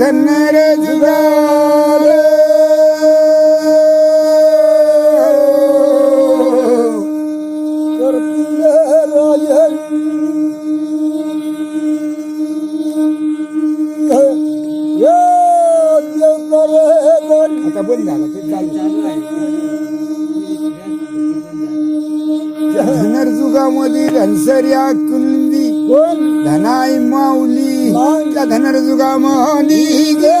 त्या धन्नर जुगार करतील राजन आता बंद झालं ते चालू धनर जुगामध्ये धनसर्या कुंदी कोण धनाई माऊली माऊली. त्या धनर जुगामध्ये गे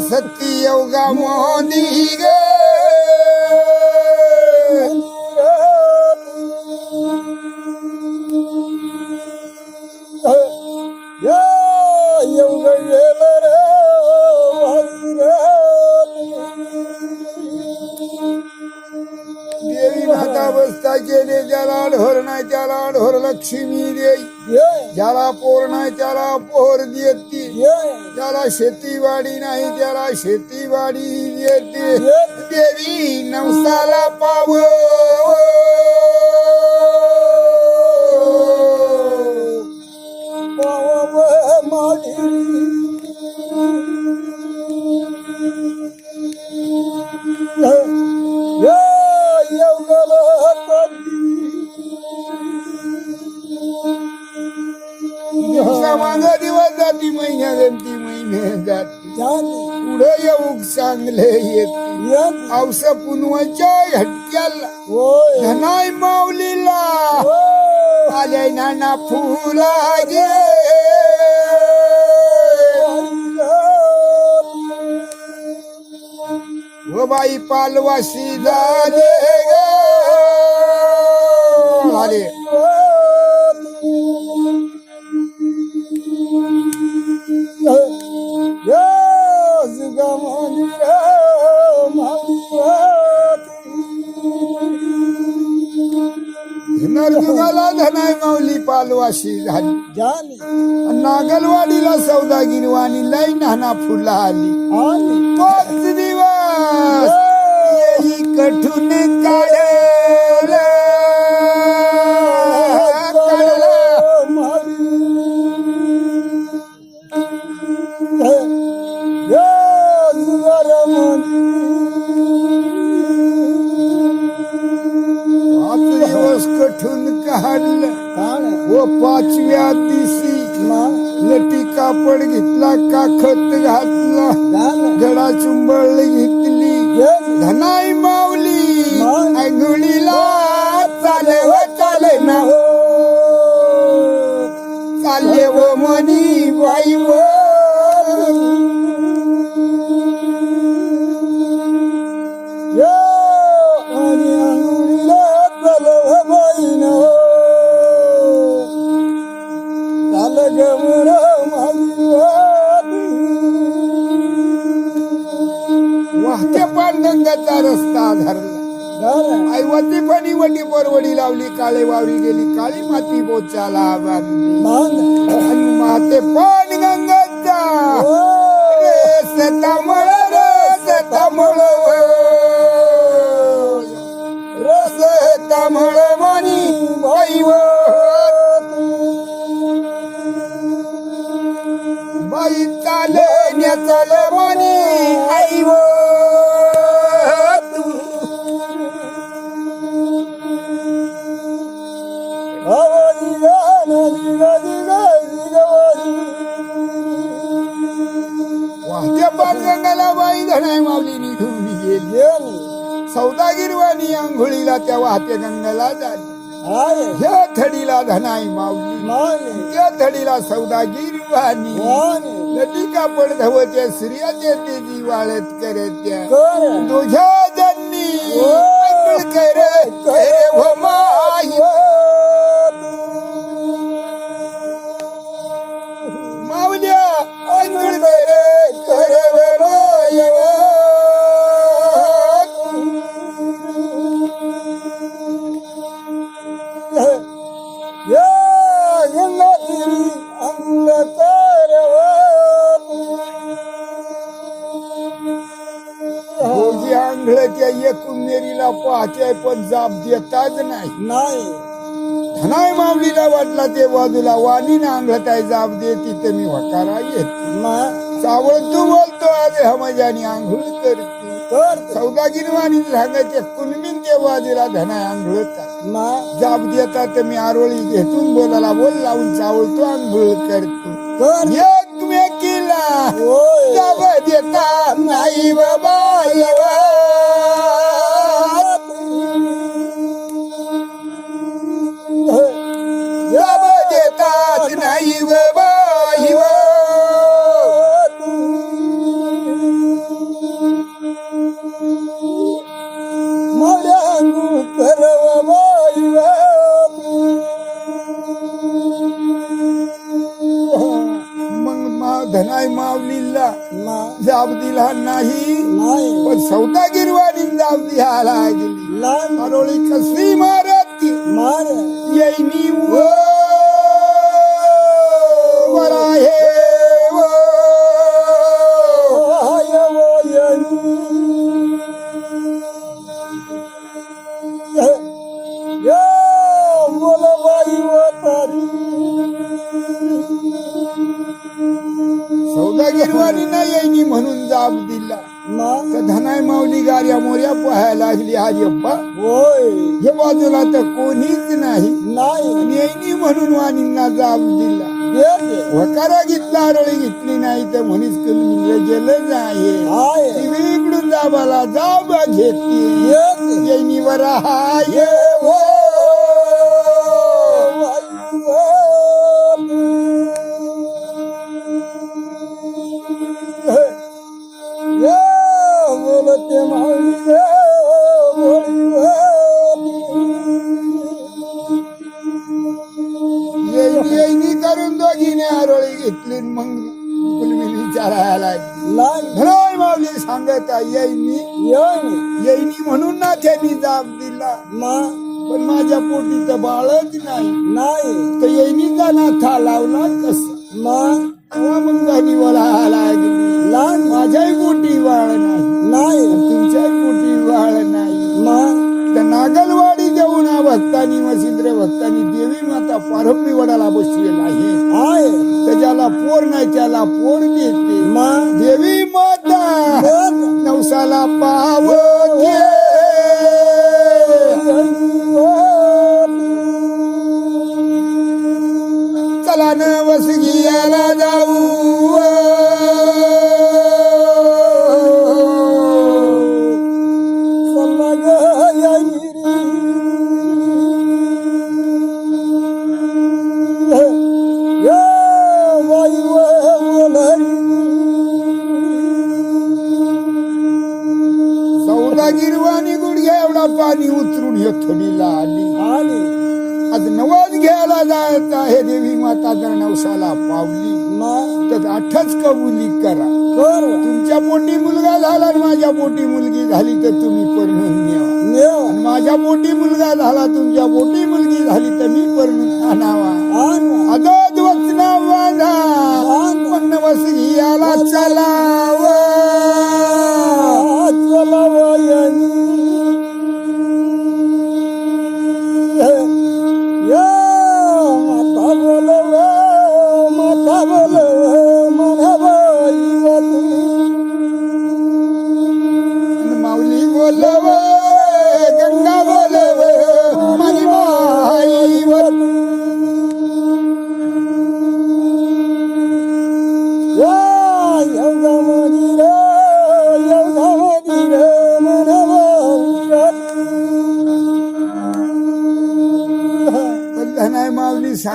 सत्ती योगा मोदी ग देवी माता बसता केले ज्याला ढोर नाही त्याला ढोर लक्ष्मी देई ज्याला पोर नाही त्याला पोर देती ज्याला शेतीवाडी नाही त्याला शेतीवाडी येते. देवी नवसाला पाव. दिवसा जाती महिन्या गंती महिने जाती पुढे येऊ चांगले येते औस पुनवाच्या हटक्याला. धनाय माऊलीला. आले नाना फुला गे. व बाई पालवाशी झाले आले. नरजुगाला धनाय माऊली पालवाशी झाली. नागलवाडीला सौदागिरवाणी लई नाना फुला आली. पाच दिवस. येई कठून काढल घेतला का खत घातला? गडा चुंबळ घेतली. धनाई मावली. अंगुळीला चाले व चाले ना हो. चालले व हो मनी बाई व चाललं पांडुरंगाचा रस्ता धरला. ऐवती पणी वटी परवडी लावली काळे वावरी गेली काळी माती बोचाला बांधली. आणि माते पाण गंगाचा. त्या वाहत्या गंगाला झाली ह्या. थडीला धनाई माऊली. त्या थडीला सौदागिरवाणी नदी कापड धवत्या सूर्याच्या तेजी वाळत करत्या. तुझ्या जन्नी कर. कर. व माई. मेरीला पाहते पण जाप देताच नाही. नाही. धनाय माऊलीला वाटला ते बाजूला वाणीने आंघळत आहे जाप देती तर मी वकारा येत चावळ तू बोलतो आज हमजानी आंघोळ करतो कर. सौदागिरी वाणी सांगायचे कुणबीन ते बाजूला धनाय आंघोळत आहे. मा जाप देता तर मी आरोळी घेतून बोलाला बोल लावून चावळतो आंघोळ करतो होय. जाब देता नाही बाबा नाही नाही पण सौदागिरवाणी नाही येईनी म्हणून जाब दिला. तर धनाय माऊली गार्या मोर्या पाहायला लागली. आज अप्पा होय. हे बाजूला तर कोणीच नाही. नाही. येईनी म्हणून वाणींना जाब दिला. वकारा घेतला आरोळी घेतली नाही तर म्हणीच तुम्ही गेलं नाही. इकडून जाबाला जाब घेतली. येईनी वरा हाय. येईनी करून दोघीने आरोळी घेतली मग विचारायला माऊली सांगत येईनी. येईनी. म्हणून ना त्यांनी जाब दिला. पण माझ्या पोटी तर बाळच नाही. तर येईनीचा नाथा लावला? कस? मग घरी वळायला लागली माझ्याही पोटी भक्तानी मसिंद्र भक्तानी देवी माता पारंबी वडाला बसलेला आहे. त्याच्याला पोर नाही त्याला पोर देते. देवी माता नवसाला पावते चला न जाऊ. सौदागिरवाणी गुडघ्या एवढा पाणी उतरून हे थोडीला आली. आज नवस घ्यायला जायचं आहे देवी माता जर नवसाला पावली. तर आठच कबुली करा. तुमच्या पोटी मुलगा झाला आणि माझ्या पोटी मुलगी झाली तर तुम्ही परणून न्यावा माझ्या पोटी मुलगा झाला तुमच्या पोटी मुलगी झाली तर मी परणून आणावा. आण. अगद वचना वाधा पण नवस घ्यायला चलाव.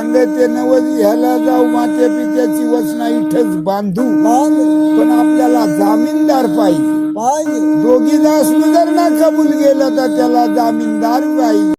माऊली सांगते नवस घ्यायला जाऊ माते पित्याची वचना इथंच बांधू. पण आपल्याला जामीनदार पाहिजे. पाहिजे. दोघी दास जर ना कबूल गेलं तर त्याला जामीनदार पाहिजे.